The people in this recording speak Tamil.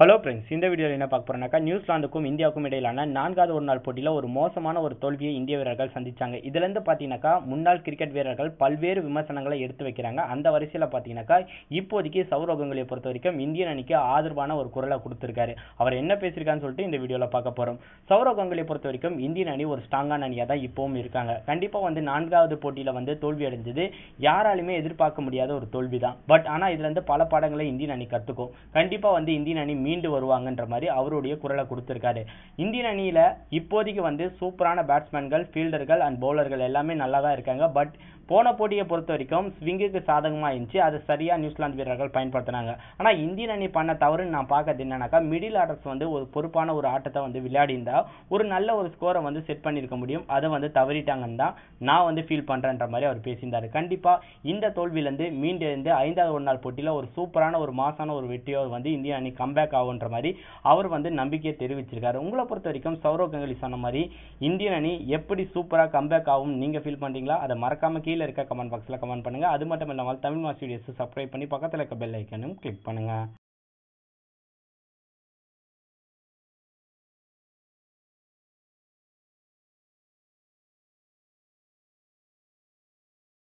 ஹலோ ஃப்ரெண்ட்ஸ் இந்த வீடியோவில் என்ன பார்க்க போறோம்னாக்கா நியூசிலாந்துக்கும் இந்தியாவுக்கும் இடையிலான நான்காவது ஒரு நாள் போட்டியில் ஒரு மோசமான ஒரு தோல்வியை இந்திய வீரர்கள் சந்திச்சாங்க. இதுல இருந்து பார்த்தீங்கன்னாக்கா முன்னாள் கிரிக்கெட் வீரர்கள் பல்வேறு விமர்சனங்களை எடுத்து வைக்கிறாங்க. அந்த வரிசையில் பார்த்தீங்கன்னாக்கா இப்போதைக்கு சௌரவ் கங்குலியை பொறுத்த வரைக்கும் இந்தியன் அணிக்கு ஆதரவான ஒரு குரலை கொடுத்துருக்காரு. அவர் என்ன பேசியிருக்கான்னு சொல்லிட்டு இந்த வீடியோவில் பார்க்க போகிறோம் சௌரவ் கங்குலியை பொறுத்த வரைக்கும் இந்தியன் அணி ஒரு ஸ்ட்ராங்கான அணியாக தான் இப்போவும் இருக்காங்க. கண்டிப்பாக வந்து நான்காவது போட்டியில் வந்து தோல்வி அடைஞ்சது யாராலுமே எதிர்பார்க்க முடியாத ஒரு தோல்வி தான் பட் ஆனால் இதுல இருந்து பல பாடங்களை இந்தியன் அணி கற்றுக்கும் கண்டிப்பாக வந்து இந்தியன் அணி மீண்டு வருவாங்கன்ற மாதிரி அவருடைய குரலை கொடுத்துருக்காரு. இந்தியன் அணியில் இப்போதைக்கு வந்து சூப்பரான பேட்ஸ்மேன்கள் ஃபீல்டர்கள் அண்ட் பவுலர்கள் எல்லாமே நல்லா தான் இருக்காங்க. பட் போன போட்டியை பொறுத்த வரைக்கும் ஸ்விங்குக்கு சாதகமாக இருந்துச்சு. அதை சரியாக நியூசிலாந்து வீரர்கள் பயன்படுத்தினாங்க. ஆனால் இந்தியன் அணி பண்ண தவறுன்னு நான் பார்க்கறது என்னன்னாக்கா மிடில் ஆர்டர்ஸ் வந்து ஒரு பொறுப்பான ஒரு ஆட்டத்தை வந்து விளையாடிருந்தால் ஒரு நல்ல ஒரு ஸ்கோரை வந்து செட் பண்ணியிருக்க முடியும். அதை வந்து தவறிட்டாங்கன்னு தான் நான் வந்து ஃபீல் பண்ணுறேன்ற மாதிரி அவர் பேசியிருந்தார். கண்டிப்பாக இந்த தோல்வியிலேருந்து மீண்டிருந்து ஐந்தாவது ஒரு நாள் போட்டியில் ஒரு சூப்பரான ஒரு மாசான ஒரு வெற்றியோ வந்து இந்திய அணி கம்பேக் ஆகுன்ற மாதிரி அவர் வந்து நம்பிக்கையை தெரிவிச்சிருக்காரு. உங்களை பொறுத்த வரைக்கும் சௌரவ் கங்குலி சொன்ன மாதிரி இந்தியன் அணி எப்படி சூப்பரா கம்பேக் ஆகும் நீங்க ஃபீல் பண்ணுறீங்களா அதை மறக்காம கீழே இருக்க கமெண்ட் பாக்ஸ்ல கமெண்ட் பண்ணுங்க. அது மட்டும் இல்லாமல் தமிழ் மாஸ் வீடியோஸை சப்ஸ்கிரைப் பண்ணி பக்கத்துல இருக்க பெல் ஐக்கனும் கிளிக் பண்ணுங்க.